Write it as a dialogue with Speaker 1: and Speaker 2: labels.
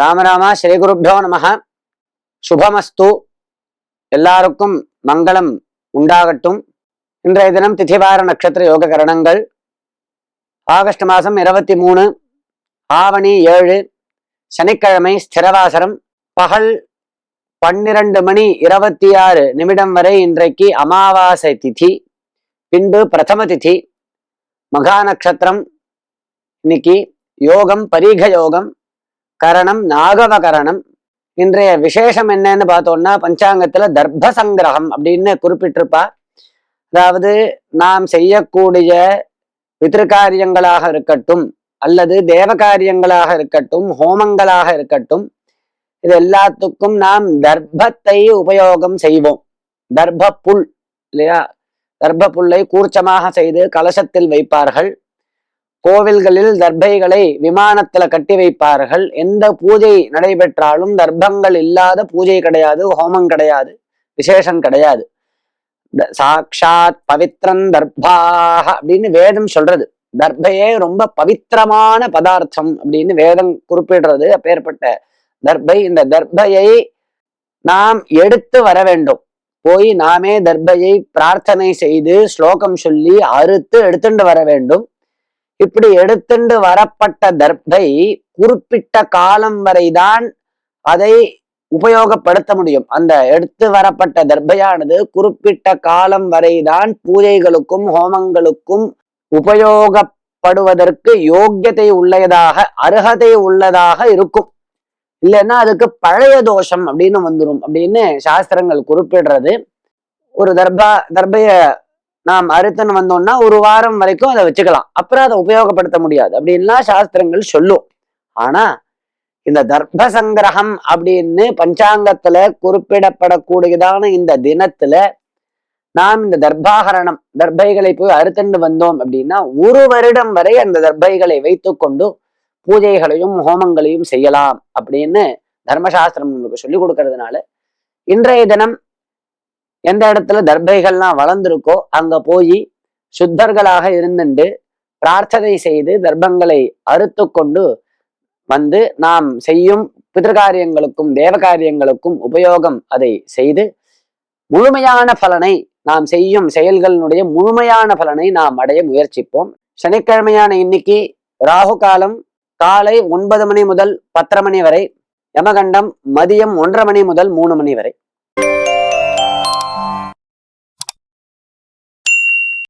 Speaker 1: ராமராமா ஸ்ரீகுருப்போ நம சுபமஸ்து. எல்லாருக்கும் மங்களம் உண்டாகட்டும். இன்றைய தினம் திதிவார நட்சத்திர யோக கரணங்கள். ஆகஸ்ட் மாதம் இருபத்தி மூணு ஆவணி ஏழு சனிக்கிழமை ஸ்திரவாசரம். பகல் பன்னிரண்டு மணி இருபத்தி ஆறு நிமிடம் வரை இன்றைக்கு அமாவாசை திதி. பின்பு பிரதம திதி. மகா நட்சத்திரம். இன்னைக்கு யோகம் பரீக யோகம். கரணம் நாகவ கரணம் இன்றைய விசேஷம் என்னன்னு பார்த்தோம்னா பஞ்சாங்கத்துல தர்ப்ப சங்கிரகம் அப்படின்னு குறிப்பிட்டிருப்பா. அதாவது நாம் செய்யக்கூடிய பித்திருக்காரியங்களாக இருக்கட்டும் அல்லது தேவகாரியங்களாக இருக்கட்டும் ஹோமங்களாக இருக்கட்டும் இது எல்லாத்துக்கும் நாம் தர்ப்பத்தை உபயோகம் செய்வோம். தர்ப்ப புல் இல்லையா? தர்ப்ப புல்லை கூர்ச்சமாக செய்து கலசத்தில் வைப்பார்கள். கோவில்களில் தர்பைகளை விமானத்துல கட்டி வைப்பார்கள். எந்த பூஜை நடைபெற்றாலும் தர்ப்பங்கள் இல்லாத பூஜை கிடையாது ஹோமம் கிடையாது விசேஷம் கிடையாது. த- சாக்ஷாத் பவித்ரன் தர்பாக அப்படின்னு வேதம் சொல்றது. தர்பையே ரொம்ப பவித்திரமான பதார்த்தம் அப்படின்னு வேதம் குறிப்பிடுறது. அப்பேற்பட்ட தர்பை இந்த தர்பையை நாம் எடுத்து வர வேண்டும். போய் நாமே தர்பையை பிரார்த்தனை செய்து ஸ்லோகம் சொல்லி அறுத்து எடுத்துட்டு வர வேண்டும். இப்படி எடுத்துண்டு வரப்பட்ட தர்பை குறிப்பிட்ட காலம் வரைதான் அதை உபயோகப்படுத்த முடியும். அந்த எடுத்து வரப்பட்ட தர்பையானது குறிப்பிட்ட காலம் வரைதான் பூஜைகளுக்கும் ஹோமங்களுக்கும் உபயோகப்படுவதற்கு யோக்கியதை உள்ளதாக அருகதை உள்ளதாக இருக்கும். இல்லைன்னா அதுக்கு பழைய தோஷம் அப்படின்னு வந்துரும் அப்படின்னு சாஸ்திரங்கள் குறிப்பிடுறது. ஒரு தர்பா தர்பைய நாம் அறுத்துன்னு வந்தோம்னா ஒரு வாரம் வரைக்கும் அதை வச்சுக்கலாம். அப்புறம் அதை உபயோகப்படுத்த முடியாது. அப்படின்லாம் சாஸ்திரங்கள் சொல்லும். ஆனா இந்த தர்ப்ப சங்கிரகம் அப்படின்னு பஞ்சாங்கத்துல குறிப்பிடப்படக்கூடியதான இந்த தினத்துல நாம் இந்த தர்பாகரணம் தர்பைகளை போய் அறுத்தண்டு வந்தோம் அப்படின்னா ஒரு வருடம் வரை அந்த தர்பைகளை வைத்துக்கொண்டு பூஜைகளையும் ஹோமங்களையும் செய்யலாம் அப்படின்னு தர்மசாஸ்திரம் உங்களுக்கு சொல்லி கொடுக்கறதுனால இன்றைய தினம் எந்த இடத்துல தர்பைகள்லாம் வளர்ந்துருக்கோ அங்க போய் சுத்தர்களாக இருந்துண்டு பிரார்த்தனை செய்து தர்ப்பங்களை அறுத்து கொண்டு வந்து நாம் செய்யும் பிதற்காரியங்களுக்கும் தேவகாரியங்களுக்கும் உபயோகம் அதை செய்து முழுமையான பலனை நாம் செய்யும் செயல்களினுடைய முழுமையான பலனை நாம் அடைய முயற்சிப்போம். சனிக்கிழமையான இன்னைக்கு ராகு காலம் காலை ஒன்பது மணி முதல் பத்தரை மணி வரை யமகண்டம் மதியம் ஒன்றரை மணி முதல் மூணு மணி வரை.